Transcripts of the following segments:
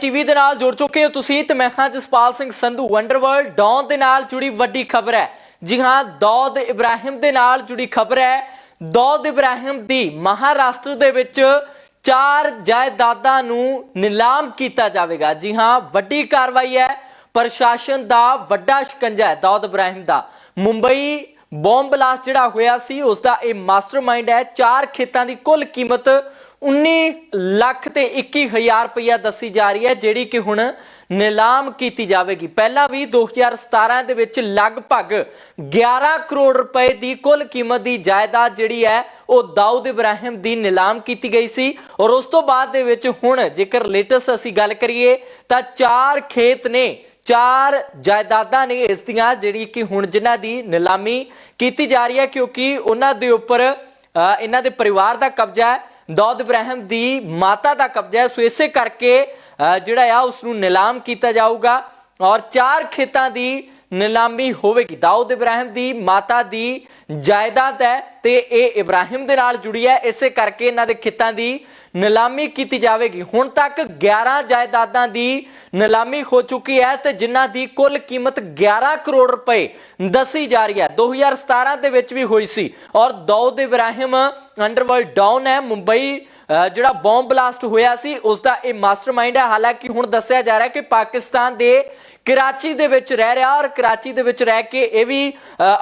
TV ਦੇ ਨਾਲ ਜੁੜ ਚੁੱਕੇ ਹੋ ਤੁਸੀਂ ਤੇ ਮੈਂ ਹਾਂ ਜਸਪਾਲ ਸਿੰਘ ਸੰਧੂ ਅੰਡਰਵਰਲਡ ਡੌਨ ਦੇ ਨਾਲ ਜੁੜੀ ਵੱਡੀ ਖਬਰ ਹੈ। ਜੀ ਹਾਂ ਦੌਦ ਇਬਰਾਹਿਮ ਦੇ ਨਾਲ ਜੁੜੀ ਖਬਰ ਹੈ। ਦੌਦ ਇਬਰਾਹਿਮ ਦੀ ਮਹਾਰਾਸ਼ਟਰ ਦੇ ਵਿੱਚ ਚਾਰ ਜਾਇਦਾਦਾਂ ਨੂੰ ਨਿਲਾਮ ਕੀਤਾ ਜਾਵੇਗਾ। ਜੀ ਹਾਂ, ਵੱਡੀ ਕਾਰਵਾਈ ਹੈ। ਪ੍ਰਸ਼ਾਸਨ ਦਾ ਵੱਡਾ ਸ਼ਿਕੰਜਾ ਹੈ ਦੌਦ ਇਬਰਾਹਿਮ ਦਾ। ਮੁੰਬਈ ਬੌਂਬ ਬਲਾਸਟ ਜਿਹੜਾ ਹੋਇਆ ਸੀ ਉਸ ਦਾ ਇਹ ਮਾਸਟਰਮਾਈਂਡ ਹੈ। ਚਾਰ ਖੇਤਾਂ ਦੀ ਕੁੱਲ ਕੀਮਤ 19 ਲੱਖ ਤੇ 21000 ਰੁਪਇਆ ਦੱਸੀ ਜਾ ਰਹੀ ਹੈ, ਜਿਹੜੀ ਕਿ ਹੁਣ ਨਿਲਾਮ ਕੀਤੀ ਜਾਵੇਗੀ। ਪਹਿਲਾਂ ਵੀ 2017 ਦੇ ਵਿੱਚ ਲਗਭਗ 11 ਕਰੋੜ ਰੁਪਏ ਦੀ ਕੁੱਲ ਕੀਮਤ ਦੀ ਜਾਇਦਾਦ ਜਿਹੜੀ ਹੈ, ਉਹ ਦਾਊਦ ਇਬਰਾਹਿਮ ਦੀ ਨਿਲਾਮ ਕੀਤੀ ਗਈ ਸੀ। ਔਰ ਉਸ ਤੋਂ ਬਾਅਦ ਦੇ ਵਿੱਚ ਹੁਣ ਜੇਕਰ ਲੇਟੈਸਟ ਅਸੀਂ ਗੱਲ ਕਰੀਏ, ਤਾਂ ਚਾਰ ਖੇਤ ਨੇ, ਚਾਰ ਜਾਇਦਾਦਾਂ ਨੇ ਇਸ ਦੀਆਂ, ਜਿਹੜੀ ਕਿ ਹੁਣ ਜਿਨ੍ਹਾਂ ਦੀ ਨਿਲਾਮੀ ਕੀਤੀ ਜਾ ਰਹੀ ਹੈ, ਕਿਉਂਕਿ ਉਹਨਾਂ ਦੇ ਉੱਪਰ ਇਹਨਾਂ ਦੇ ਪਰਿਵਾਰ ਦਾ ਕਬਜ਼ਾ ਹੈ। ਦੌਦ ਇਬਰਾਹਿਮ ਦੀ ਮਾਤਾ ਦਾ ਕਬਜ਼ਾ ਹੈ। ਸੋ ਇਸੇ ਕਰਕੇ ਜਿਹੜਾ ਆ ਉਸ ਨੂੰ ਨਿਲਾਮ ਕੀਤਾ ਜਾਊਗਾ ਔਰ ਚਾਰ ਖੇਤਾਂ ਦੀ ਨਿਲਾਮੀ ਹੋਵੇਗੀ। ਦਾਊਦ ਇਬਰਾਹਿਮ ਦੀ ਮਾਤਾ ਦੀ ਜਾਇਦਾਦ ਹੈ ਤੇ ਇਹ ਇਬਰਾਹਿਮ ਦੇ ਨਾਲ ਜੁੜੀ ਹੈ। ਇਸੇ ਕਰਕੇ ਇਹਨਾਂ ਦੇ ਖੇਤਾਂ ਦੀ ਨਿਲਾਮੀ ਕੀਤੀ ਜਾਵੇਗੀ। ਹੁਣ ਤੱਕ 11 ਜਾਇਦਾਦਾਂ ਦੀ ਨਿਲਾਮੀ ਹੋ ਚੁੱਕੀ ਹੈ ਤੇ ਜਿਨ੍ਹਾਂ ਦੀ ਕੁੱਲ ਕੀਮਤ 11 ਕਰੋੜ ਰੁਪਏ ਦੱਸੀ ਜਾ ਰਹੀ ਹੈ। 2017 ਦੇ ਵਿੱਚ ਵੀ ਹੋਈ ਸੀ। ਔਰ ਦਾਊਦ ਇਬਰਾਹਿਮ ਅੰਡਰਵਰਲਡ ਡਾਊਨ ਹੈ। ਮੁੰਬਈ ਜਿਹੜਾ ਬੌਂਬ ਬਲਾਸਟ ਹੋਇਆ ਸੀ ਉਸ ਦਾ ਇਹ ਮਾਸਟਰਮਾਈਂਡ ਹੈ। ਹਾਲਾਂਕਿ ਹੁਣ ਦੱਸਿਆ ਜਾ ਰਿਹਾ ਕਿ ਪਾਕਿਸਤਾਨ ਦੇ ਕਰਾਚੀ ਦੇ ਵਿੱਚ ਰਹਿ ਰਿਹਾ ਔਰ ਕਰਾਚੀ ਦੇ ਵਿੱਚ ਰਹਿ ਕੇ ਇਹ ਵੀ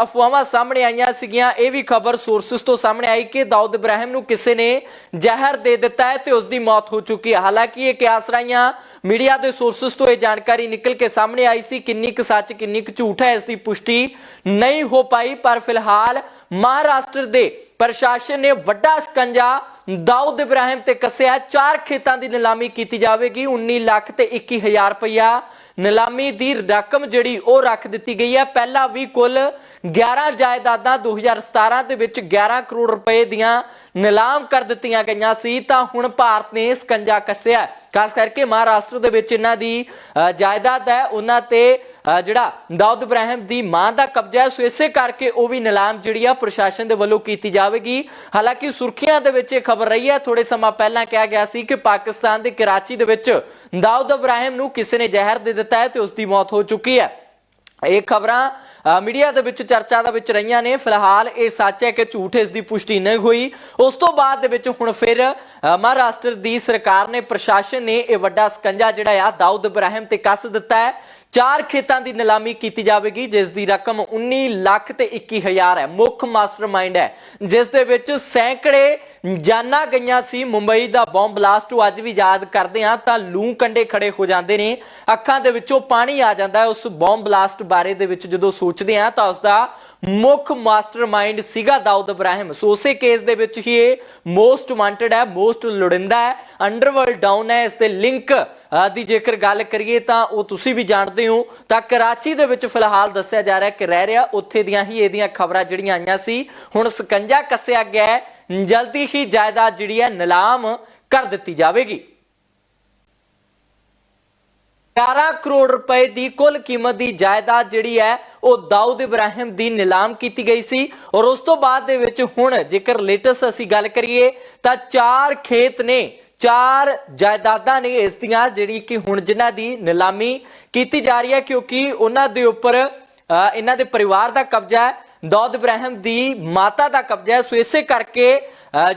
ਅਫਵਾਹਾਂ ਸਾਹਮਣੇ ਆਈਆਂ ਸੀਗੀਆਂ। ਇਹ ਵੀ ਖਬਰ ਸੋਰਸਸ ਤੋਂ ਸਾਹਮਣੇ ਆਈ ਕਿ ਦਾਊਦ ਇਬਰਾਹਿਮ ਨੂੰ ਕਿਸੇ ਨੇ ਜ਼ਹਿਰ ਦੇ ਦਿੱਤਾ ਹੈ ਤੇ ਉਸ ਦੀ ਮੌਤ ਹੋ ਚੁੱਕੀ ਹੈ। ਹਾਲਾਂਕਿ ਇਹ ਕਿਆਸ ਰਾਈਆਂ ਮੀਡੀਆ ਦੇ ਸੋਰਸਸ ਤੋਂ ਇਹ ਜਾਣਕਾਰੀ ਨਿਕਲ ਕੇ ਸਾਹਮਣੇ ਆਈ ਸੀ। ਕਿੰਨੀ ਕੁ ਸੱਚ, ਕਿੰਨੀ ਕੁ ਝੂਠ ਹੈ, ਇਸ ਦੀ ਪੁਸ਼ਟੀ ਨਹੀਂ ਹੋ ਪਾਈ। ਪਰ ਫਿਲਹਾਲ ਮਹਾਰਾਸ਼ਟਰ ਦੇ ਪ੍ਰਸ਼ਾਸਨ ਨੇ ਵੱਡਾ ਸ਼ਿਕੰਜਾ ਦਾਊਦ ਇਬਰਾਹਿਮ ਤੇ ਕੱਸਿਆ ਚਾਰ ਖੇਤਾਂ ਦੀ ਨਿਲਾਮੀ ਕੀਤੀ ਜਾਵੇਗੀ 19 ਲੱਖ ਤੇ 21000 ਰੁਪਇਆ ਨਿਲਾਮੀ ਦੀ ਰਕਮ ਜਿਹੜੀ ਉਹ ਰੱਖ ਦਿੱਤੀ ਗਈ ਹੈ। ਪਹਿਲਾਂ ਵੀ ਕੁੱਲ 11 ਜਾਇਦਾਦਾਂ 2017 ਦੇ ਵਿੱਚ 11 ਕਰੋੜ ਰੁਪਏ ਦੀਆਂ ਨਿਲਾਮ ਕਰ ਦਿੱਤੀਆਂ ਗਈਆਂ ਸੀ। ਤਾਂ ਹੁਣ ਭਾਰਤ ਨੇ ਸਕੰਜਾ ਕੱਸਿਆ। ਖਾਸ ਕਰਕੇ ਮਹਾਰਾਸ਼ਟਰ ਦੇ ਵਿੱਚ ਇਹਨਾਂ ਦੀ ਅ, ਜਾਇਦਾਦ ਹੈ ਉਹਨਾਂ ਤੇ ਜਿਹੜਾ ਦਾਊਦ ਇਬਰਾਹਿਮ ਦੀ ਮਾਂ ਦਾ ਕਬਜ਼ਾ ਹੈ ਸੋ ਇਸੇ ਕਰਕੇ ਉਹ ਵੀ ਨਿਲਾਮ ਜਿਹੜੀ ਆ ਪ੍ਰਸ਼ਾਸਨ ਦੇ ਵੱਲੋਂ ਕੀਤੀ ਜਾਵੇਗੀ। ਹਾਲਾਂਕਿ ਸੁਰਖੀਆਂ ਦੇ ਵਿੱਚ ਇਹ ਖਬਰ ਰਹੀ ਹੈ ਥੋੜੇ ਸਮਾਂ ਪਹਿਲਾਂ ਕਿਹਾ ਗਿਆ ਸੀ ਕਿ ਪਾਕਿਸਤਾਨ ਦੇ ਕਰਾਚੀ ਦੇ ਵਿੱਚ ਦਾਊਦ ਇਬਰਾਹਿਮ ਨੂੰ ਕਿਸੇ ਨੇ ਜ਼ਹਿਰ ਦੇ ਦਿੱਤਾ ਹੈ ਤੇ ਉਸ ਦੀ ਮੌਤ ਹੋ ਚੁੱਕੀ ਹੈ। ਇਹ ਖਬਰਾਂ ਅ, ਮੀਡੀਆ ਦੇ ਵਿੱਚ ਚਰਚਾ ਦੇ ਵਿੱਚ ਰਹੀਆਂ ਨੇ। ਫਿਲਹਾਲ ਇਹ ਸੱਚ ਹੈ ਕਿ ਝੂਠ ਇਸ ਦੀ ਪੁਸ਼ਟੀ ਨਹੀਂ ਹੋਈ। ਉਸ ਤੋਂ ਬਾਅਦ ਦੇ ਵਿੱਚ ਹੁਣ ਫਿਰ ਮਹਾਰਾਸ਼ਟਰ ਦੀ ਸਰਕਾਰ ਨੇ ਪ੍ਰਸ਼ਾਸਨ ਨੇ ਇਹ ਵੱਡਾ ਸਕੰਜਾ ਜਿਹੜਾ ਆ ਦਾਊਦ ਇਬਰਾਹਿਮ ਤੇ ਕੱਸ ਦਿੱਤਾ ਹੈ। ਚਾਰ ਖੇਤਾਂ ਦੀ ਨਿਲਾਮੀ ਕੀਤੀ ਜਾਵੇਗੀ, ਜਿਸ ਦੀ ਰਕਮ 19 ਲੱਖ ਤੇ 21000 ਹੈ। ਮੁੱਖ ਮਾਸਟਰਮਾਈਂਡ ਹੈ। ਜਿਸ ਦੇ ਵਿੱਚ ਸੈਂਕੜੇ ਜਾਨਾਂ ਗਈਆਂ ਸੀ। ਮੁੰਬਈ ਦਾ ਬੰਬ ਬਲਾਸਟ ਨੂੰ ਅੱਜ ਵੀ ਯਾਦ ਕਰਦੇ ਹਾਂ, ਤਾਂ ਲੂ ਕੰਡੇ ਖੜੇ ਹੋ ਜਾਂਦੇ ਨੇ। ਅੱਖਾਂ ਦੇ ਵਿੱਚੋਂ ਪਾਣੀ ਆ ਜਾਂਦਾ ਹੈ। ਉਸ ਬੰਬ ਬਲਾਸਟ ਬਾਰੇ ਦੇ ਵਿੱਚ ਜਦੋਂ ਸੋਚਦੇ ਹਾਂ, ਤਾਂ ਉਸ ਦਾ ਮੁੱਖ ਮਾਸਟਰਮਾਈਂਡ ਸੀਗਾ ਦਾਊਦ ਇਬਰਾਹਿਮ। ਸੋ ਉਸੇ ਕੇਸ ਦੇ ਵਿੱਚ ਹੀ ਇਹ ਮੋਸਟ ਵਾਂਟਡ ਹੈ ਮੋਸਟ ਲੋੜਿੰਦਾ ਹੈ ਅੰਡਰਵਰਲਡ ਡਾਊਨ ਹੈ। ਇਸ ਦੇ ਲਿੰਕ ਦੀ ਜੇਕਰ ਗੱਲ ਕਰੀਏ ਤਾਂ ਉਹ ਤੁਸੀਂ ਵੀ ਜਾਣਦੇ ਹੋ, ਤਾਂ ਕਰਾਚੀ ਦੇ ਵਿੱਚ ਫਿਲਹਾਲ ਦੱਸਿਆ ਜਾ ਰਿਹਾ ਕਿ ਰਹਿ ਰਿਹਾ, ਉੱਥੇ ਦੀਆਂ ਹੀ ਇਹਦੀਆਂ ਖਬਰਾਂ ਜਿਹੜੀਆਂ ਆਈਆਂ ਸੀ, ਹੁਣ ਸਕੰਜਾ ਕੱਸਿਆ ਗਿਆ ਜਲਦੀ ਹੀ ਜਾਇਦਾਦ ਜਿਹੜੀ ਹੈ ਨਿਲਾਮ ਕਰ ਦਿੱਤੀ ਜਾਵੇਗੀ। 11 ਕਰੋੜ ਰੁਪਏ ਦੀ ਕੁੱਲ ਕੀਮਤ ਦੀ ਜਾਇਦਾਦ ਜਿਹੜੀ ਹੈ, ਉਹ ਦਾਊਦ ਇਬਰਾਹਿਮ ਦੀ ਨਿਲਾਮ ਕੀਤੀ ਗਈ ਸੀ ਔਰ ਉਸ ਤੋਂ ਬਾਅਦ ਦੇ ਵਿੱਚ ਹੁਣ ਜੇਕਰ ਲੇਟੈਸਟ ਅਸੀਂ ਗੱਲ ਕਰੀਏ, ਤਾਂ ਚਾਰ ਖੇਤ ਨੇ ਚਾਰ ਜਾਇਦਾਦਾਂ ਨੇ ਇਸ ਦੀਆਂ ਜਿਹੜੀ ਕਿ ਹੁਣ ਜਿਨ੍ਹਾਂ ਦੀ ਨਿਲਾਮੀ ਕੀਤੀ ਜਾ ਰਹੀ ਹੈ, ਕਿਉਂਕਿ ਉਹਨਾਂ ਦੇ ਉੱਪਰ ਇਹਨਾਂ ਦੇ ਪਰਿਵਾਰ ਦਾ ਕਬਜ਼ਾ ਹੈ, ਦੌਦ ਇਬਰਾਹਿਮ ਦੀ ਮਾਤਾ ਦਾ ਕਬਜ਼ਾ ਹੈ। ਸੋ ਇਸੇ ਕਰਕੇ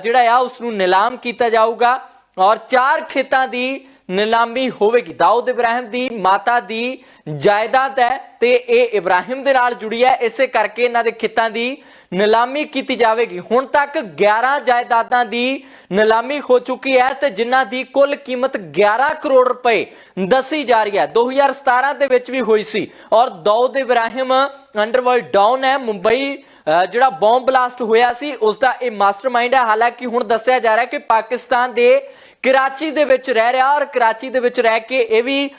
ਜਿਹੜਾ ਆ ਉਸ ਨੂੰ ਨਿਲਾਮ ਕੀਤਾ ਜਾਊਗਾ ਔਰ ਚਾਰ ਖੇਤਾਂ ਦੀ ਨਿਲਾਮੀ ਹੋਵੇਗੀ। ਦਾਊਦ ਇਬਰਾਹਿਮ ਦੀ ਮਾਤਾ ਦੀ ਜਾਇਦਾਦ ਹੈ ਤੇ ਇਹ ਇਬਰਾਹਿਮ ਦੇ ਨਾਲ ਜੁੜੀ ਹੈ। ਇਸੇ ਕਰਕੇ ਇਹਨਾਂ ਦੇ ਖੇਤਾਂ ਦੀ ਨਿਲਾਮੀ ਕੀਤੀ ਜਾਵੇਗੀ। ਹੁਣ ਤੱਕ 11 ਜਾਇਦਾਦਾਂ ਦੀ ਨਿਲਾਮੀ ਹੋ ਚੁੱਕੀ ਹੈ ਤੇ ਜਿਨ੍ਹਾਂ ਦੀ ਕੁੱਲ ਕੀਮਤ 11 ਕਰੋੜ ਰੁਪਏ ਦੱਸੀ ਜਾ ਰਹੀ ਹੈ। 2017 ਦੇ ਵਿੱਚ ਵੀ ਹੋਈ ਸੀ ਔਰ ਦਾਊਦ ਇਬਰਾਹਿਮ ਅੰਡਰਵਰਲਡ ਡਾਊਨ ਹੈ। ਮੁੰਬਈ ਅ, ਜਿਹੜਾ ਬੰਬ ਬਲਾਸਟ ਹੋਇਆ ਸੀ ਉਸ ਦਾ ਇਹ ਮਾਸਟਰਮਾਈਂਡ ਹੈ। ਹਾਲਾਂਕਿ ਹੁਣ ਦੱਸਿਆ ਜਾ ਰਿਹਾ ਕਿ ਪਾਕਿਸਤਾਨ ਦੇ ਕਰਾਚੀ ਦੇ ਵਿੱਚ ਰਹਿ ਰਿਹਾ ਔਰ ਕਰਾਚੀ ਦੇ ਵਿੱਚ ਰਹਿ ਕੇ ਇਹ ਵੀ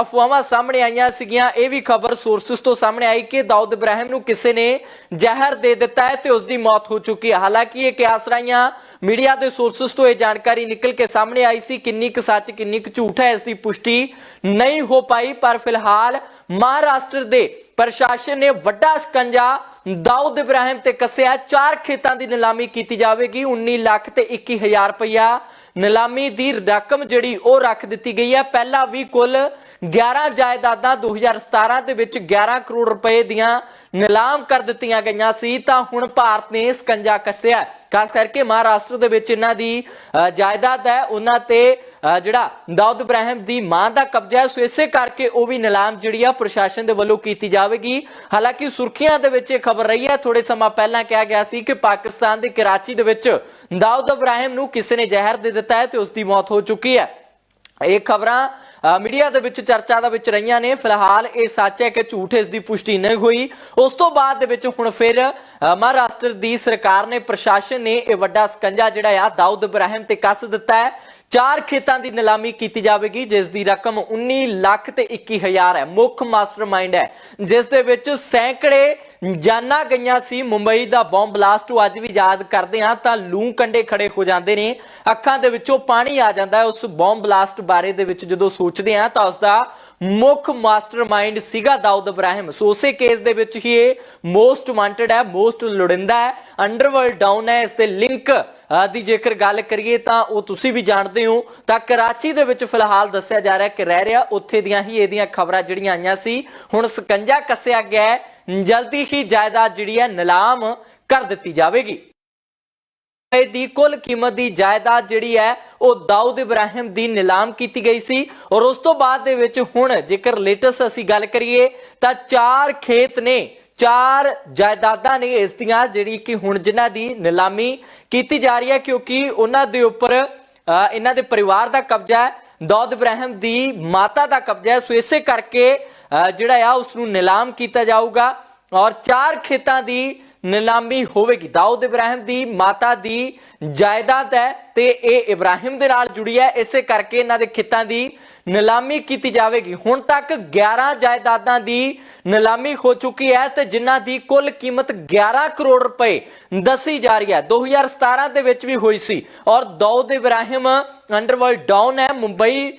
ਅਫਵਾਹਾਂ ਸਾਹਮਣੇ ਆਈਆਂ ਸੀਗੀਆਂ। ਇਹ ਵੀ ਖਬਰ ਸੋਰਸਸ ਤੋਂ ਸਾਹਮਣੇ ਆਈ ਕਿ ਦਾਊਦ ਇਬਰਾਹਿਮ ਨੂੰ ਕਿਸੇ ਨੇ ਜ਼ਹਿਰ ਦੇ ਦਿੱਤਾ ਹੈ ਤੇ ਉਸ ਦੀ ਮੌਤ ਹੋ ਚੁੱਕੀ ਹੈ। ਹਾਲਾਂਕਿ ਇਹ ਕਿਆਸ ਰਾਈਆਂ ਮੀਡੀਆ ਦੇ ਸੋਰਸਸ ਤੋਂ ਇਹ ਜਾਣਕਾਰੀ ਨਿਕਲ ਕੇ ਸਾਹਮਣੇ ਆਈ ਸੀ। ਕਿੰਨੀ ਕੁ ਸੱਚ, ਕਿੰਨੀ ਕੁ ਝੂਠ ਹੈ, ਇਸ ਦੀ ਪੁਸ਼ਟੀ ਨਹੀਂ ਹੋ ਪਾਈ। ਪਰ ਫਿਲਹਾਲ ਮਹਾਰਾਸ਼ਟਰ ਦੇ ਪ੍ਰਸ਼ਾਸਨ ਨੇ ਵੱਡਾ ਸ਼ਿਕੰਜਾ ਦਾਊਦ ਇਬਰਾਹਿਮ ਤੇ ਕੱਸਿਆ ਚਾਰ ਖੇਤਾਂ ਦੀ ਨਿਲਾਮੀ ਕੀਤੀ ਜਾਵੇਗੀ। 19 ਲੱਖ ਤੇ 21000 ਰੁਪਇਆ ਨਿਲਾਮੀ ਦੀ ਰਕਮ ਜਿਹੜੀ ਉਹ ਰੱਖ ਦਿੱਤੀ ਗਈ ਹੈ। ਪਹਿਲਾਂ ਵੀ ਕੁੱਲ 11 ਜਾਇਦਾਦਾਂ 2017 ਦੇ ਵਿੱਚ 11 ਕਰੋੜ ਰੁਪਏ ਦੀਆਂ ਨਿਲਾਮ ਕਰ ਦਿੱਤੀਆਂ ਗਈਆਂ ਸੀ, ਤਾਂ ਹੁਣ ਭਾਰਤ ਨੇ ਸਕੰਜਾ ਕੱਸਿਆ ਖਾਸ ਕਰਕੇ ਮਹਾਰਾਸ਼ਟਰ ਦੇ ਵਿੱਚ ਇਹਨਾਂ ਦੀ ਜਾਇਦਾਦ ਹੈ, ਉਹਨਾਂ ਤੇ ਜਿਹੜਾ ਦਾਊਦ ਇਬਰਾਹਿਮ ਦੀ ਮਾਂ ਦਾ ਕਬਜ਼ਾ ਹੈ, ਸੋ ਇਸੇ ਕਰਕੇ ਉਹ ਵੀ ਨਿਲਾਮ ਜਿਹੜੀ ਆ ਪ੍ਰਸ਼ਾਸਨ ਦੇ ਵੱਲੋਂ ਕੀਤੀ ਜਾਵੇਗੀ। ਹਾਲਾਂਕਿ ਸੁਰਖੀਆਂ ਦੇ ਵਿੱਚ ਇਹ ਖਬਰ ਰਹੀ ਹੈ ਥੋੜੇ ਸਮਾਂ ਪਹਿਲਾਂ ਕਿਹਾ ਗਿਆ ਸੀ ਕਿ ਪਾਕਿਸਤਾਨ ਦੇ ਕਰਾਚੀ ਦੇ ਵਿੱਚ ਦਾਊਦ ਇਬਰਾਹਿਮ ਨੂੰ ਕਿਸੇ ਨੇ ਜ਼ਹਿਰ ਦੇ ਦਿੱਤਾ ਹੈ ਤੇ ਉਸ ਦੀ ਮੌਤ ਹੋ ਚੁੱਕੀ ਹੈ। ਇਹ ਖਬਰਾਂ ਮੀਡੀਆ ਦੇ ਵਿੱਚ ਚਰਚਾ ਦੇ ਵਿੱਚ ਰਹੀਆਂ ਨੇ। ਫਿਲਹਾਲ ਇਹ ਸੱਚ ਹੈ ਕਿ ਝੂਠ ਇਸ ਦੀ ਪੁਸ਼ਟੀ ਨਹੀਂ ਹੋਈ। ਉਸ ਤੋਂ ਬਾਅਦ ਦੇ ਵਿੱਚ ਹੁਣ ਫਿਰ ਅ, ਮਹਾਰਾਸ਼ਟਰ ਦੀ ਸਰਕਾਰ ਨੇ ਪ੍ਰਸ਼ਾਸਨ ਨੇ ਇਹ ਵੱਡਾ ਸਕੰਜਾ ਜਿਹੜਾ ਆ ਦਾਊਦ ਇਬਰਾਹਿਮ ਤੇ ਕੱਸ ਦਿੱਤਾ ਹੈ। ਚਾਰ ਖੇਤਾਂ ਦੀ ਨਿਲਾਮੀ ਕੀਤੀ ਜਾਵੇਗੀ, ਜਿਸ ਦੀ ਰਕਮ 19 ਲੱਖ ਤੇ 21 ਹੈ। ਮੁੱਖ ਮਾਸਟਰਮਾਈਂਡ ਹੈ। ਜਿਸ ਦੇ ਵਿੱਚ ਸੈਂਕੜੇ ਜਾਨਾਂ ਗਈਆਂ ਸੀ। ਮੁੰਬਈ ਦਾ ਬੰਬ ਬਲਾਸਟ ਨੂੰ ਅੱਜ ਵੀ ਯਾਦ ਕਰਦੇ ਹਾਂ ਤਾਂ ਲੂ ਕੰਡੇ ਖੜੇ ਹੋ ਜਾਂਦੇ ਨੇ। ਅੱਖਾਂ ਦੇ ਵਿੱਚੋਂ ਪਾਣੀ ਆ ਜਾਂਦਾ ਹੈ। ਉਸ ਬੰਬ ਬਲਾਸਟ ਬਾਰੇ ਦੇ ਵਿੱਚ ਜਦੋਂ ਸੋਚਦੇ ਹਾਂ ਤਾਂ ਉਸ ਦਾ ਮੁੱਖ ਮਾਸਟਰਮਾਈਂਡ ਸੀਗਾ ਦਾਊਦ ਇਬਰਾਹਿਮ ਸੋ ਉਸੇ ਕੇਸ ਦੇ ਵਿੱਚ ਹੀ ਇਹ ਮੋਸਟ ਵਾਂਟਡ ਹੈ ਮੋਸਟ ਲੋੜਿੰਦਾ ਹੈ ਅੰਡਰਵਰਲਡ ਡਾਊਨ ਹੈ। ਇਸ ਦੇ ਲਿੰਕ ਦੀ ਜੇਕਰ ਗੱਲ ਕਰੀਏ ਤਾਂ ਉਹ ਤੁਸੀਂ ਵੀ ਜਾਣਦੇ ਹੋ। ਤਾਂ ਕਰਾਚੀ ਦੇ ਵਿੱਚ ਫਿਲਹਾਲ ਦੱਸਿਆ ਜਾ ਰਿਹਾ ਕਿ ਰਹਿ ਰਿਹਾ, ਉੱਥੇ ਦੀਆਂ ਹੀ ਇਹਦੀਆਂ ਖਬਰਾਂ ਜਿਹੜੀਆਂ ਆਈਆਂ ਸੀ, ਹੁਣ ਸਕੰਜਾ ਕੱਸਿਆ ਗਿਆ ਜਲਦੀ ਹੀ ਜਾਇਦਾਦ ਜਿਹੜੀ ਹੈ, ਨਿਲਾਮ ਕਰ ਦਿੱਤੀ ਜਾਵੇਗੀ। ਇਹ ਦੀ ਕੁੱਲ ਕੀਮਤ ਦੀ ਜਾਇਦਾਦ ਜਿਹੜੀ ਹੈ ਉਹ ਦਾਊਦ ਇਬਰਾਹਿਮ ਦੀ ਨਿਲਾਮ ਕੀਤੀ ਗਈ ਸੀ ਔਰ ਉਸ ਤੋਂ ਬਾਅਦ ਦੇ ਵਿੱਚ ਹੁਣ ਜੇਕਰ ਲੇਟੈਸਟ ਅਸੀਂ ਗੱਲ ਕਰੀਏ ਤਾਂ ਚਾਰ ਖੇਤ ਨੇ ਚਾਰ ਜਾਇਦਾਦਾਂ ਨੇ ਇਸ ਦੀਆਂ ਜਿਹੜੀ ਕਿ ਹੁਣ ਜਿਨ੍ਹਾਂ ਦੀ ਨਿਲਾਮੀ ਕੀਤੀ ਜਾ ਰਹੀ ਹੈ ਕਿਉਂਕਿ ਉਹਨਾਂ ਦੇ ਉੱਪਰ ਅ, ਇਹਨਾਂ ਦੇ ਪਰਿਵਾਰ ਦਾ ਕਬਜ਼ਾ ਹੈ ਦਾਊਦ ਇਬਰਾਹਿਮ ਦੀ ਮਾਤਾ ਦਾ ਕਬਜ਼ਾ ਹੈ ਸੋ ਇਸੇ ਕਰਕੇ ਅ, ਜਿਹੜਾ ਆ ਉਸ ਨੂੰ ਨਿਲਾਮ ਕੀਤਾ ਜਾਊਗਾ ਔਰ ਚਾਰ ਖੇਤਾਂ ਦੀ ਨਿਲਾਮੀ ਹੋਵੇਗੀ। ਦਾਊਦ ਇਬਰਾਹਿਮ ਦੀ ਮਾਤਾ ਦੀ ਜਾਇਦਾਦ ਹੈ ਤੇ ਇਹ ਇਬਰਾਹਿਮ ਦੇ ਨਾਲ ਜੁੜੀ ਹੈ। ਇਸੇ ਕਰਕੇ ਇਹਨਾਂ ਦੇ ਖੇਤਾਂ ਦੀ ਨਿਲਾਮੀ ਕੀਤੀ ਜਾਵੇਗੀ। ਹੁਣ ਤੱਕ 11 ਜਾਇਦਾਦਾਂ ਦੀ ਨਿਲਾਮੀ ਹੋ ਚੁੱਕੀ ਹੈ ਤੇ ਜਿਨ੍ਹਾਂ ਦੀ ਕੁੱਲ ਕੀਮਤ 11 ਕਰੋੜ ਰੁਪਏ ਦੱਸੀ ਜਾ ਰਹੀ ਹੈ। 2017 ਦੇ ਵਿੱਚ ਵੀ ਹੋਈ ਸੀ ਔਰ ਦਾਊਦ ਇਬਰਾਹਿਮ ਅੰਡਰਵਰਲਡ ਡਾਊਨ ਹੈ। ਮੁੰਬਈ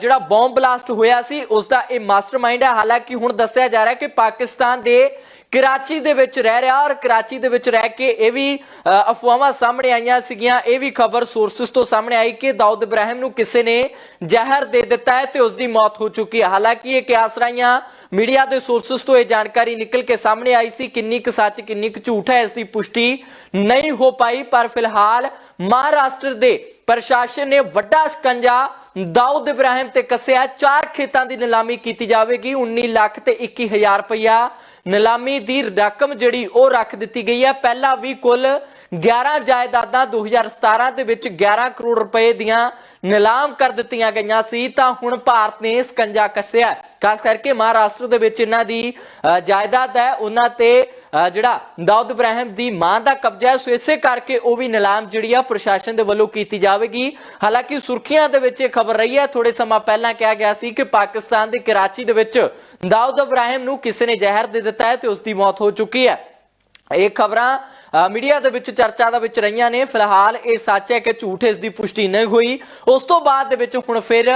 ਜਿਹੜਾ ਬੰਬ ਬਲਾਸਟ ਹੋਇਆ ਸੀ ਉਸ ਦਾ ਇਹ ਮਾਸਟਰਮਾਈਂਡ ਹੈ। ਹਾਲਾਂਕਿ ਹੁਣ ਦੱਸਿਆ ਜਾ ਰਿਹਾ ਹੈ ਕਿ ਪਾਕਿਸਤਾਨ ਦੇ ਕਰਾਚੀ ਦੇ ਵਿੱਚ ਰਹਿ ਰਿਹਾ ਔਰ ਕਰਾਚੀ ਦੇ ਵਿੱਚ ਰਹਿ ਕੇ ਇਹ ਵੀ ਅਫਵਾਹਾਂ ਸਾਹਮਣੇ ਆਈਆਂ ਸੀਗੀਆਂ। ਇਹ ਵੀ ਖਬਰ ਸੋਰਸਸ ਤੋਂ ਸਾਹਮਣੇ ਆਈ ਕਿ ਦਾਊਦ ਇਬਰਾਹਿਮ ਨੂੰ ਕਿਸੇ ਨੇ ਜ਼ਹਿਰ ਦੇ ਦਿੱਤਾ ਹੈ ਤੇ ਉਸ ਦੀ ਮੌਤ ਹੋ ਚੁੱਕੀ ਹੈ। ਹਾਲਾਂਕਿ ਇਹ ਕਿਆਸ ਰਾਈਆਂ ਮੀਡੀਆ ਦੇ ਸੋਰਸਸ ਤੋਂ ਇਹ ਜਾਣਕਾਰੀ ਨਿਕਲ ਕੇ ਸਾਹਮਣੇ ਆਈ ਸੀ। ਕਿੰਨੀ ਕੁ ਸੱਚ, ਕਿੰਨੀ ਕੁ ਝੂਠ ਹੈ, ਇਸ ਦੀ ਪੁਸ਼ਟੀ ਨਹੀਂ ਹੋ ਪਾਈ। ਪਰ ਫਿਲਹਾਲ ਮਹਾਰਾਸ਼ਟਰ ਦੇ ਪ੍ਰਸ਼ਾਸਨ ਨੇ ਵੱਡਾ ਸ਼ਿਕੰਜਾ ਦਾਊਦ ਇਬਰਾਹਿਮ ਤੇ ਕੱਸਿਆ। ਚਾਰ ਖੇਤਾਂ ਦੀ ਨਿਲਾਮੀ ਕੀਤੀ ਜਾਵੇਗੀ। 19 ਲੱਖ ਤੇ 21 ਹਜ਼ਾਰ ਰੁਪਇਆ ਨਿਲਾਮੀ ਦੀ ਰਕਮ ਜਿਹੜੀ ਉਹ ਰੱਖ ਦਿੱਤੀ ਗਈ ਹੈ। ਪਹਿਲਾਂ ਵੀ ਕੁੱਲ 11 ਜਾਇਦਾਦਾਂ 2017 ਦੇ ਵਿੱਚ 11 ਕਰੋੜ ਰੁਪਏ ਦੀਆਂ ਨਿਲਾਮ ਕਰ ਦਿੱਤੀਆਂ ਗਈਆਂ ਸੀ। ਤਾਂ ਹੁਣ ਭਾਰਤ ਨੇ ਸਕੰਜਾ ਕੱਸਿਆ ਖਾਸ ਕਰਕੇ ਮਹਾਰਾਸ਼ਟਰ ਦੇ ਵਿੱਚ ਇਹਨਾਂ ਦੀ ਅ, ਜਾਇਦਾਦ ਹੈ। ਉਹਨਾਂ ਤੇ ਜਿਹੜਾ ਦਾਊਦ ਇਬਰਾਹਿਮ ਦੀ ਮਾਂ ਦਾ ਕਬਜ਼ਾ ਹੈ ਸੋ ਇਸੇ ਕਰਕੇ ਉਹ ਵੀ ਨਿਲਾਮ ਜਿਹੜੀ ਆ ਪ੍ਰਸ਼ਾਸਨ ਦੇ ਵੱਲੋਂ ਕੀਤੀ ਜਾਵੇਗੀ। ਹਾਲਾਂਕਿ ਸੁਰਖੀਆਂ ਦੇ ਵਿੱਚ ਇਹ ਖਬਰ ਰਹੀ ਹੈ ਥੋੜੇ ਸਮਾਂ ਪਹਿਲਾਂ ਕਿਹਾ ਗਿਆ ਸੀ ਕਿ ਪਾਕਿਸਤਾਨ ਦੇ ਕਰਾਚੀ ਦੇ ਵਿੱਚ ਦਾਊਦ ਇਬਰਾਹਿਮ ਨੂੰ ਕਿਸੇ ਨੇ ਜ਼ਹਿਰ ਦੇ ਦਿੱਤਾ ਹੈ ਤੇ ਉਸ ਦੀ ਮੌਤ ਹੋ ਚੁੱਕੀ ਹੈ। ਇਹ ਖਬਰਾਂ ਅ, ਮੀਡੀਆ ਦੇ ਵਿੱਚ ਚਰਚਾ ਦੇ ਵਿੱਚ ਰਹੀਆਂ ਨੇ। ਫਿਲਹਾਲ ਇਹ ਸੱਚ ਹੈ ਕਿ ਝੂਠ ਇਸ ਦੀ ਪੁਸ਼ਟੀ ਨਹੀਂ ਹੋਈ। ਉਸ ਤੋਂ ਬਾਅਦ ਦੇ ਵਿੱਚ ਹੁਣ ਫਿਰ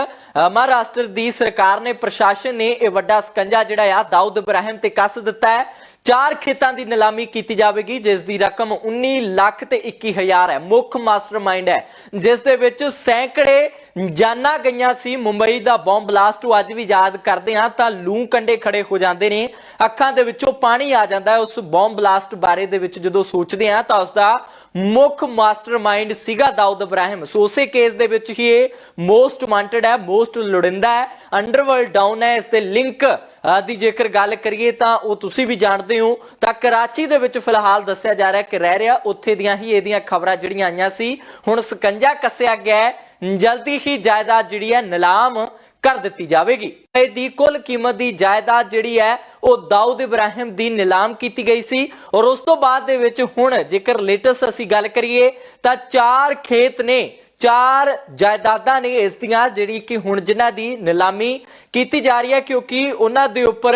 ਮਹਾਰਾਸ਼ਟਰ ਦੀ ਸਰਕਾਰ ਨੇ ਪ੍ਰਸ਼ਾਸਨ ਨੇ ਇਹ ਵੱਡਾ ਸਕੰਜਾ ਜਿਹੜਾ ਆ ਦਾਊਦ ਇਬਰਾਹਿਮ ਤੇ ਕੱਸ ਦਿੱਤਾ ਹੈ। ਚਾਰ ਖੇਤਾਂ ਦੀ ਨਿਲਾਮੀ ਕੀਤੀ ਜਾਵੇਗੀ, ਜਿਸ ਦੀ ਰਕਮ 19 ਲੱਖ ਤੇ 21 ਹਜ਼ਾਰ ਹੈ। ਮੁੱਖ ਮਾਸਟਰਮਾਈਂਡ ਹੈ। ਜਿਸ ਦੇ ਵਿੱਚ ਸੈਂਕੜੇ ਜਾਨਾਂ ਗਈਆਂ ਸੀ। ਮੁੰਬਈ ਦਾ ਬੰਬ ਬਲਾਸਟ ਨੂੰ ਅੱਜ ਵੀ ਯਾਦ ਕਰਦੇ ਹਾਂ, ਤਾਂ ਲੂ ਕੰਡੇ ਖੜੇ ਹੋ ਜਾਂਦੇ ਨੇ। ਅੱਖਾਂ ਦੇ ਵਿੱਚੋਂ ਪਾਣੀ ਆ ਜਾਂਦਾ ਹੈ। ਉਸ ਬੰਬ ਬਲਾਸਟ ਬਾਰੇ ਦੇ ਵਿੱਚ ਜਦੋਂ ਸੋਚਦੇ ਹਾਂ, ਤਾਂ ਉਸ ਦਾ ਮੁੱਖ ਮਾਸਟਰਮਾਈਂਡ ਸੀਗਾ ਦਾਊਦ ਇਬਰਾਹਿਮ। ਸੋ ਉਸੇ ਕੇਸ ਦੇ ਵਿੱਚ ਹੀ ਇਹ ਮੋਸਟ ਵਾਂਟਡ ਹੈ ਮੋਸਟ ਲੋੜਿੰਦਾ ਹੈ। ਅੰਡਰਵਰਲਡ ਡਾਊਨ ਹੈ। ਇਸ ਦੇ ਲਿੰਕ ਦੀ ਜੇਕਰ ਗੱਲ ਕਰੀਏ ਤਾਂ ਉਹ ਤੁਸੀਂ ਵੀ ਜਾਣਦੇ ਹੋ। ਤਾਂ ਕਰਾਚੀ ਦੇ ਵਿੱਚ ਫਿਲਹਾਲ ਦੱਸਿਆ ਜਾ ਰਿਹਾ ਕਿ ਰਹਿ ਰਿਹਾ, ਉੱਥੇ ਦੀਆਂ ਹੀ ਇਹਦੀਆਂ ਖਬਰਾਂ ਜਿਹੜੀਆਂ ਆਈਆਂ ਸੀ। ਹੁਣ ਸਕੰਜਾ ਕੱਸਿਆ ਗਿਆ ਜਲਦੀ ਹੀ ਜਾਇਦਾਦ ਜਿਹੜੀ ਹੈ ਨਿਲਾਮ ਕਰ ਦਿੱਤੀ ਜਾਵੇਗੀ। ਇਹ ਦੀ ਕੁੱਲ ਕੀਮਤ ਦੀ ਜਾਇਦਾਦ ਜਿਹੜੀ ਹੈ, ਉਹ ਦਾਊਦ ਇਬਰਾਹਿਮ ਦੀ ਨਿਲਾਮ ਕੀਤੀ ਗਈ ਸੀ। ਔਰ ਉਸ ਤੋਂ ਬਾਅਦ ਦੇ ਵਿੱਚ ਹੁਣ ਜੇਕਰ ਲੇਟੈਸਟ ਅਸੀਂ ਗੱਲ ਕਰੀਏ, ਤਾਂ ਚਾਰ ਖੇਤ ਨੇ ਚਾਰ ਜਾਇਦਾਦਾਂ ਨੇ ਇਸ ਦੀਆਂ ਜਿਹੜੀ ਕਿ ਹੁਣ ਜਿਨ੍ਹਾਂ ਦੀ ਨਿਲਾਮੀ ਕੀਤੀ ਜਾ ਰਹੀ ਹੈ ਕਿਉਂਕਿ ਉਹਨਾਂ ਦੇ ਉੱਪਰ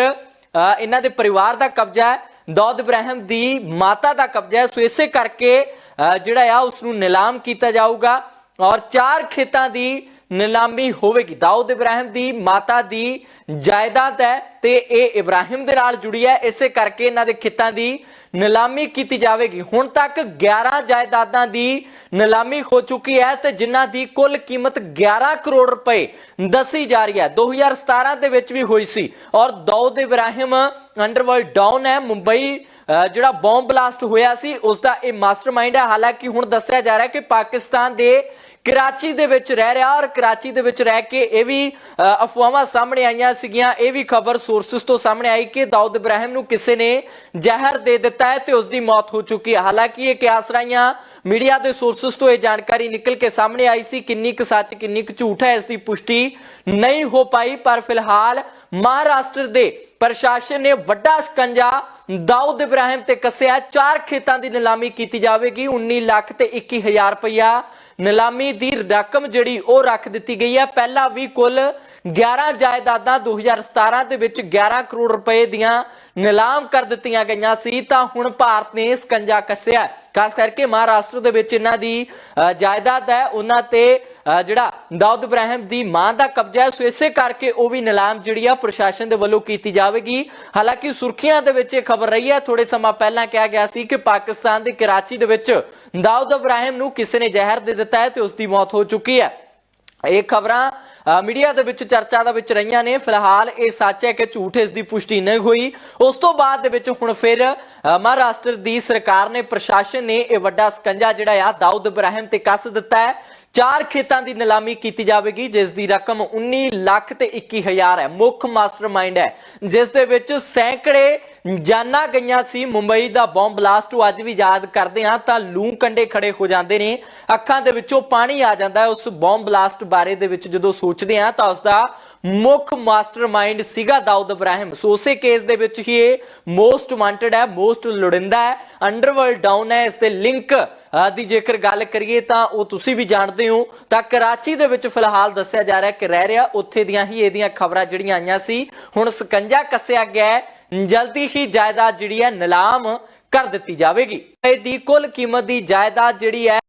ਇਹਨਾਂ ਦੇ ਪਰਿਵਾਰ ਦਾ ਕਬਜ਼ਾ ਹੈ ਦਾਊਦ ਇਬਰਾਹਿਮ ਦੀ ਮਾਤਾ ਦਾ ਕਬਜ਼ਾ ਹੈ। ਸੋ ਇਸੇ ਕਰਕੇ ਅ, ਜਿਹੜਾ ਆ ਉਸ ਨੂੰ ਨਿਲਾਮ ਕੀਤਾ ਜਾਊਗਾ ਔਰ ਚਾਰ ਖੇਤਾਂ ਦੀ ਨਿਲਾਮੀ ਹੋਵੇਗੀ। ਦਾਊਦ ਇਬਰਾਹਿਮ ਦੀ ਮਾਤਾ ਦੀ ਜਾਇਦਾਦ ਹੈ ਤੇ ਇਹ ਇਬਰਾਹਿਮ ਦੇ ਨਾਲ ਜੁੜੀ ਹੈ। ਇਸੇ ਕਰਕੇ ਇਹਨਾਂ ਦੇ ਖੇਤਾਂ ਦੀ ਨਿਲਾਮੀ ਕੀਤੀ ਜਾਵੇਗੀ। ਹੁਣ ਤੱਕ 11 ਜਾਇਦਾਦਾਂ ਦੀ ਨਿਲਾਮੀ ਹੋ ਚੁੱਕੀ ਹੈ ਤੇ ਜਿਨ੍ਹਾਂ ਦੀ ਕੁੱਲ ਕੀਮਤ 11 ਕਰੋੜ ਰੁਪਏ ਦੱਸੀ ਜਾ ਰਹੀ ਹੈ। 2017 ਦੇ ਵਿੱਚ ਵੀ ਹੋਈ ਸੀ ਔਰ ਦਾਊਦ ਇਬਰਾਹਿਮ ਅੰਡਰਵਰਲਡ ਡਾਊਨ ਹੈ। ਮੁੰਬਈ ਜਿਹੜਾ ਬੰਬ ਬਲਾਸਟ ਹੋਇਆ ਸੀ ਉਸ ਦਾ ਇਹ ਮਾਸਟਰਮਾਈਂਡ ਹੈ। ਹਾਲਾਂਕਿ ਹੁਣ ਦੱਸਿਆ ਜਾ ਰਿਹਾ ਹੈ ਕਿ ਪਾਕਿਸਤਾਨ ਦੇ ਕਰਾਚੀ ਦੇ ਵਿੱਚ ਰਹਿ ਰਿਹਾ ਔਰ ਕਰਾਚੀ ਦੇ ਵਿੱਚ ਰਹਿ ਕੇ ਇਹ ਵੀ ਅ, ਅਫਵਾਹਾਂ ਸਾਹਮਣੇ ਆਈਆਂ ਸੀਗੀਆਂ। ਇਹ ਵੀ ਖਬਰ ਸੋਰਸਸ ਤੋਂ ਸਾਹਮਣੇ ਆਈ ਕਿ ਦਾਊਦ ਇਬਰਾਹਿਮ ਨੂੰ ਕਿਸੇ ਨੇ ਜ਼ਹਿਰ ਦੇ ਦਿੱਤਾ ਹੈ ਤੇ ਉਸ ਦੀ ਮੌਤ ਹੋ ਚੁੱਕੀ ਹੈ। ਹਾਲਾਂਕਿ ਇਹ ਕਿਆਸ ਰਾਈਆਂ ਮੀਡੀਆ ਦੇ ਸੋਰਸਸ ਤੋਂ ਇਹ ਜਾਣਕਾਰੀ ਨਿਕਲ ਕੇ ਸਾਹਮਣੇ ਆਈ ਸੀ ਕਿੰਨੀ ਕੁ ਸੱਚ, ਕਿੰਨੀ ਕੁ ਝੂਠ ਹੈ ਇਸ ਦੀ ਪੁਸ਼ਟੀ ਨਹੀਂ ਹੋ ਪਾਈ, ਪਰ ਫਿਲਹਾਲ ਮਹਾਰਾਸ਼ਟਰ ਦੇ ਪ੍ਰਸ਼ਾਸਨ ਨੇ ਵੱਡਾ ਸ਼ਿਕੰਜਾ ਦਾਊਦ ਇਬਰਾਹਿਮ ਤੇ ਕੱਸਿਆ। ਚਾਰ ਖੇਤਾਂ ਦੀ ਨਿਲਾਮੀ ਕੀਤੀ ਜਾਵੇਗੀ। 19 ਲੱਖ ਤੇ 21000 ਰੁਪਇਆ ਨਿਲਾਮੀ ਦੀ ਰਕਮ ਜਿਹੜੀ ਉਹ ਰੱਖ ਦਿੱਤੀ ਗਈ ਹੈ। ਪਹਿਲਾਂ ਵੀ ਕੁੱਲ 11 ਜਾਇਦਾਦਾਂ 2017 ਦੇ ਵਿੱਚ 11 ਕਰੋੜ ਰੁਪਏ ਦੀਆਂ ਨਿਲਾਮ ਕਰ ਦਿੱਤੀਆਂ ਗਈਆਂ ਸੀ, ਤਾਂ ਹੁਣ ਭਾਰਤ ਨੇ ਸਕੰਜਾ ਕੱਸਿਆ ਖਾਸ ਕਰਕੇ ਮਹਾਰਾਸ਼ਟਰ ਦੇ ਵਿੱਚ ਇਹਨਾਂ ਦੀ ਜਾਇਦਾਦ ਹੈ। ਉਹਨਾਂ ਤੇ ਜਿਹੜਾ ਦਾਊਦ ਇਬਰਾਹਿਮ ਦੀ ਮਾਂ ਦਾ ਕਬਜ਼ਾ ਹੈ, ਸੋ ਇਸੇ ਕਰਕੇ ਉਹ ਵੀ ਨਿਲਾਮ ਜਿਹੜੀ ਆ ਪ੍ਰਸ਼ਾਸਨ ਦੇ ਵੱਲੋਂ ਕੀਤੀ ਜਾਵੇਗੀ। ਹਾਲਾਂਕਿ ਸੁਰਖੀਆਂ ਦੇ ਵਿੱਚ ਇਹ ਖਬਰ ਰਹੀ ਹੈ। ਥੋੜੇ ਸਮਾਂ ਪਹਿਲਾਂ ਕਿਹਾ ਗਿਆ ਸੀ ਕਿ ਪਾਕਿਸਤਾਨ ਦੇ ਕਰਾਚੀ ਦੇ ਵਿੱਚ ਦਾਊਦ ਇਬਰਾਹਿਮ ਨੂੰ ਕਿਸੇ ਨੇ ਜ਼ਹਿਰ ਦੇ ਦਿੱਤਾ ਹੈ ਤੇ ਉਸ ਦੀ ਮੌਤ ਹੋ ਚੁੱਕੀ ਹੈ। ਇਹ ਖਬਰਾਂ ਮੀਡੀਆ ਦੇ ਵਿੱਚ ਚਰਚਾ ਦੇ ਵਿੱਚ ਰਹੀਆਂ ਨੇ। ਫਿਲਹਾਲ ਇਹ ਸੱਚ ਹੈ ਕਿ ਝੂਠ ਇਸ ਦੀ ਪੁਸ਼ਟੀ ਨਹੀਂ ਹੋਈ। ਉਸ ਤੋਂ ਬਾਅਦ ਦੇ ਵਿੱਚ ਹੁਣ ਫਿਰ ਮਹਾਰਾਸ਼ਟਰ ਦੀ ਸਰਕਾਰ ਨੇ, ਪ੍ਰਸ਼ਾਸਨ ਨੇ ਇਹ ਵੱਡਾ ਸਕੰਜਾ ਜਿਹੜਾ ਆ, ਦਾਊਦ ਇਬਰਾਹਿਮ ਤੇ ਕੱਸ ਦਿੱਤਾ ਹੈ। ਚਾਰ ਖੇਤਾਂ ਦੀ ਨਿਲਾਮੀ ਕੀਤੀ ਜਾਵੇਗੀ, ਜਿਸ ਦੀ ਰਕਮ 19 ਲੱਖ ਤੇ 21000 ਹੈ। ਮੁੱਖ ਮਾਸਟਰਮਾਈਂਡ ਹੈ, ਜਿਸ ਦੇ ਵਿੱਚ ਸੈਂਕੜੇ ਜਾਨਾਂ ਗਈਆਂ ਸੀ। ਮੁੰਬਈ ਦਾ ਬੰਬ ਬਲਾਸਟ ਨੂੰ ਅੱਜ ਵੀ ਯਾਦ ਕਰਦੇ ਹਾਂ ਤਾਂ ਲੂ ਕੰਡੇ ਖੜੇ ਹੋ ਜਾਂਦੇ ਨੇ। ਅੱਖਾਂ ਦੇ ਵਿੱਚੋਂ ਪਾਣੀ ਆ ਜਾਂਦਾ ਉਸ ਬੰਬ ਬਲਾਸਟ ਬਾਰੇ ਦੇ ਵਿੱਚ ਜਦੋਂ ਸੋਚਦੇ ਹਾਂ ਤਾਂ ਉਸ ਦਾ ਮੁੱਖ ਮਾਸਟਰਮਾਈਂਡ ਸੀਗਾ ਦਾਊਦ ਇਬਰਾਹਿਮ। ਸੋ ਉਸੇ ਕੇਸ ਦੇ ਵਿੱਚ ਹੀ ਇਹ ਮੋਸਟ ਵਾਂਟਡ ਹੈ ਮੋਸਟ ਲੋੜਿੰਦਾ ਹੈ ਅੰਡਰਵਰਲਡ ਡਾਊਨ ਹੈ। ਇਸ ਦੇ ਲਿੰਕ ਦੀ ਜੇਕਰ ਗੱਲ ਕਰੀਏ ਤਾਂ ਉਹ ਤੁਸੀਂ ਵੀ ਜਾਣਦੇ ਹੋ। ਤਾਂ ਕਰਾਚੀ ਦੇ ਵਿੱਚ ਫਿਲਹਾਲ ਦੱਸਿਆ ਜਾ ਰਿਹਾ ਕਿ ਰਹਿ ਰਿਹਾ। ਉੱਥੇ ਦੀਆਂ ਹੀ ਇਹਦੀਆਂ ਖਬਰਾਂ ਜਿਹੜੀਆਂ ਆਈਆਂ ਸੀ। ਹੁਣ ਸਕੰਜਾ ਕੱਸਿਆ ਗਿਆ ਹੈ। ਜਲਦੀ ਹੀ ਜਾਇਦਾਦ ਜਿਹੜੀ ਹੈ ਨਿਲਾਮ ਕਰ ਦਿੱਤੀ ਜਾਵੇਗੀ। ਇਹਦੀ ਕੁੱਲ ਕੀਮਤ ਦੀ ਜਾਇਦਾਦ ਜਿਹੜੀ ਹੈ